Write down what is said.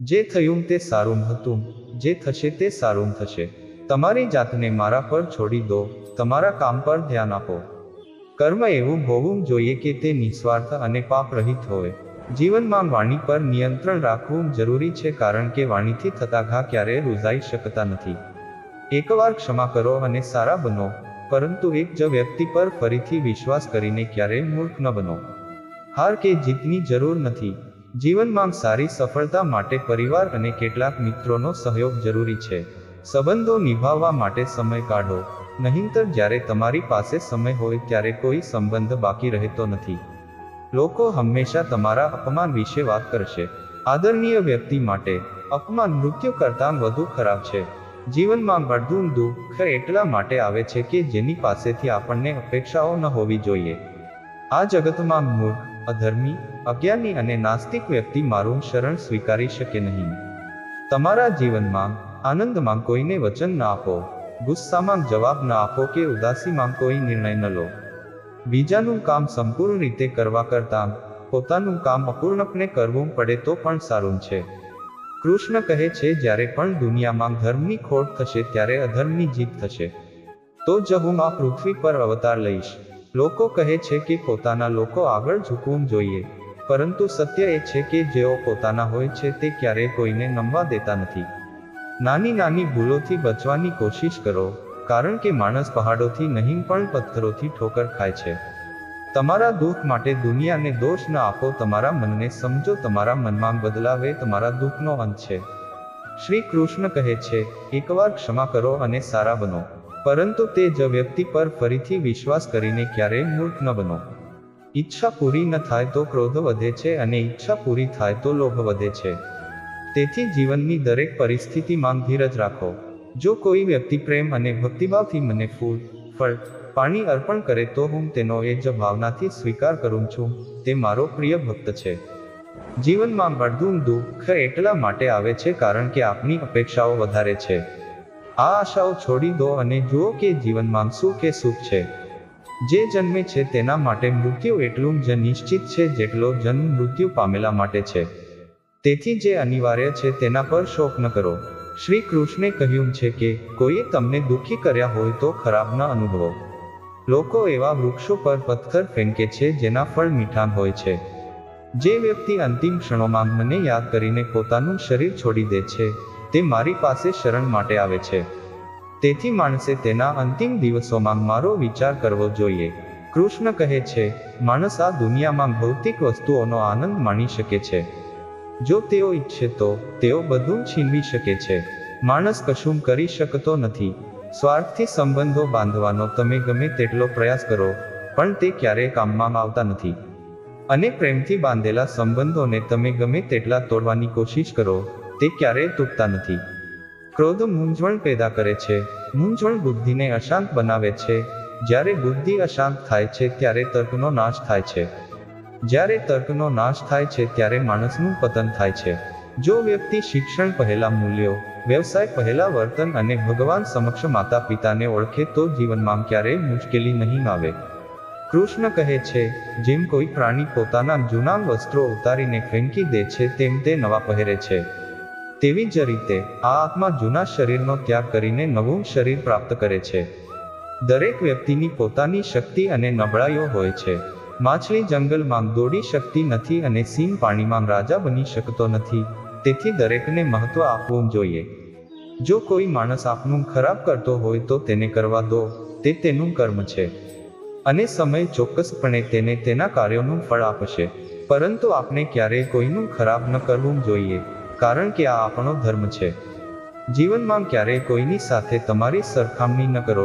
જે થયું તે સારું હતું, જે થશે તે સારું થશે. તમારી જાતને મારા પર છોડી દો, તમારા કામ પર ધ્યાન આપો. કર્મ એવું હોવું જોઈએ કે તે નિસ્વાર્થ અને પાપ રહિત હોય. જીવનમાં વાણી પર નિયંત્રણ રાખવું જરૂરી છે કારણ કે વાણીથી થતા ઘા ક્યારેય રૂઝાઈ શકતા નથી. એકવાર ક્ષમા કરો અને સારા બનો, પરંતુ એક જ વ્યક્તિ પર ફરીથી વિશ્વાસ કરીને ક્યારેય મૂર્ખ ન બનો. હાર કે જીતની જરૂર નથી. જીવનમાં સારી સફળતા માટે પરિવાર અને કેટલાક મિત્રોનો સહયોગ જરૂરી છે. સંબંધો નિભાવવા માટે સમય કાઢો. નહીંતર જ્યારે તમારી પાસે સમય હોય ત્યારે કોઈ સંબંધ બાકી રહેતો નથી. લોકો હંમેશા તમારા અપમાન વિશે વાત કરશે. આદરણીય વ્યક્તિ માટે, અપમાન મૃત્યુ કરતાં વધુ ખરાબ છે. જીવનમાં અડધું દુઃખ એટલા માટે આવે છે કે જેની પાસેથી આપણને અપેક્ષાઓ ન હોવી જોઈએ. આ જગતમાં મૂર્ખ, અધર્મી અજ્ઞાની અને નાસ્તિક વ્યક્તિ મારું શરણ સ્વીકારી શકે નહીં. તમારા જીવનમાં આનંદમાં કોઈને વચન ન આપો, ગુસ્સામાં જવાબ ન આપો કે ઉદાસીમાં કોઈ નિર્ણય ન લો. બીજાનું કામ સંપૂર્ણ રીતે કરવા કરતાં, પોતાનું કામ અપૂર્ણપણે કરવું પડે તો પણ સારું છે. કૃષ્ણ કહે છે, જ્યારે પણ દુનિયામાં ધર્મની ખોટ થશે, ત્યારે અધર્મની જીત થશે. તો જ હું આ પૃથ્વી પર અવતાર લઈશ. લોકો કહે છે કે પોતાના લોકો આગળ ઝૂકવું જોઈએ. પરંતુ સત્ય એ છે કે જેઓ પોતાના હોય છે તે ક્યારેય કોઈને નમવા દેતા નથી. નાની નાની ભૂલોથી બચવાની કોશિશ કરો, કારણ કે માણસ પહાડોથી નહીં પણ પથ્થરોથી ઠોકર ખાય છે. તમારા દુઃખ માટે દુનિયાને દોષ ન આપો, તમારા મનને સમજો, તમારા મનમાં બદલાવે, તમારા દુઃખનો અંત છે. શ્રી કૃષ્ણ કહે છે, એકવાર ક્ષમા કરો અને સારા બનો, પરંતુ તે જ વ્યક્તિ પર ફરીથી વિશ્વાસ કરીને ક્યારેય મૂર્ખ ન બનો. ઈચ્છા પૂરી ન થાય તો ક્રોધ વધે છે અને ઈચ્છા પૂરી થાય તો લોભ વધે છે. તેથી જીવનની દરેક પરિસ્થિતિમાં ધીરજ રાખો. જો કોઈ વ્યક્તિ પ્રેમ અને ભક્તિભાવથી મને ફૂલ, ફળ, પાણી અર્પણ કરે તો હું તેનો એ જ ભાવનાથી સ્વીકાર કરું છું, તે મારો પ્રિય ભક્ત છે. જીવનમાં બળદું દુઃખ એટલા માટે આવે છે કારણ કે આપની અપેક્ષાઓ વધારે છે. આ આશાઓ છોડી દો અને જુઓ કે જીવનમાં શું કે સુખ છે. જે જન્મે છે તેના માટે મૃત્યુ એટલું જ નિશ્ચિત છે જેટલો જન્મ મૃત્યુ પામેલા માટે છે. તેથી જે અનિવાર્ય છે તેના પર શોક ન કરો. શ્રી કૃષ્ણે કહ્યું છે કે, કોઈએ તમને દુઃખી કર્યા હોય તો ખરાબ ન અનુભવો. લોકો એવા વૃક્ષો પર પથ્થર ફેંકે છે જેના ફળ મીઠા હોય છે. જે વ્યક્તિ અંતિમ ક્ષણોમાં મને યાદ કરીને પોતાનું શરીર છોડી દે છે, તે મારી પાસે શરણ માટે આવે છે. તેથી માણસે તેના અંતિમ દિવસોમાં મારો વિચાર કરવો જોઈએ. કૃષ્ણ કહે છે, માણસ આ દુનિયામાં ભૌતિક વસ્તુઓનો આનંદ માણી શકે છે. જો તેઓ ઈચ્છે તો તેઓ બધું છીનવી શકે છે. માણસ કશું કરી શકતો નથી. સ્વાર્થથી સંબંધો બાંધવાનો તમે ગમે તેટલો પ્રયાસ કરો, પણ તે ક્યારેય કામમાં આવતા નથી. અને પ્રેમથી બાંધેલા સંબંધોને તમે ગમે તેટલા તોડવાની કોશિશ કરો, તે ક્યારેય તૂટતા નથી. ક્રોધ મૂંઝવણ પેદા કરે છે. મૂંઝવણ બુદ્ધિને અશાંત બનાવે છે. જ્યારે બુદ્ધિ અશાંત થાય છે, ત્યારે તર્કનો નાશ થાય છે. જ્યારે તર્કનો નાશ થાય છે, ત્યારે માણસનું પતન થાય છે. જો વ્યક્તિ શિક્ષણ પહેલા મૂલ્યો, વ્યવસાય પહેલા વર્તન અને ભગવાન સમક્ષ માતા પિતાને ઓળખે, તો જીવનમાં ક્યારેય મુશ્કેલી નહીં આવે. કૃષ્ણ કહે છે, જેમ કોઈ પ્રાણી પોતાના જૂના વસ્ત્રો ઉતારીને ફેંકી દે છે, તેમ તે નવા પહેરે છે. તેવી જ રીતે આ આત્મા જૂના શરીરનો ત્યાગ કરીને નવું શરીર પ્રાપ્ત કરે છે. દરેક વ્યક્તિની પોતાની શક્તિ અને નબળાઈઓ હોય છે. માછલી જંગલમાં દોડી શકતી નથી અને સિંહ પાણીમાં રાજા બની શકતો નથી. તેથી દરેકને મહત્વ આપવું જોઈએ. જો કોઈ માણસ આપનું ખરાબ કરતો હોય તો તેને કરવા દો. તે તેનું કર્મ છે. અને સમય ચોક્કસપણે તેને તેના કાર્યોનું ફળ આપશે. પરંતુ આપણે ક્યારેય કોઈનું ખરાબ ન કરવું જોઈએ. કારણ કે આ આપણો ધર્મ છે. જીવનમાં ક્યારેય કોઈની સાથે તમારી સરખામણી ન કરો.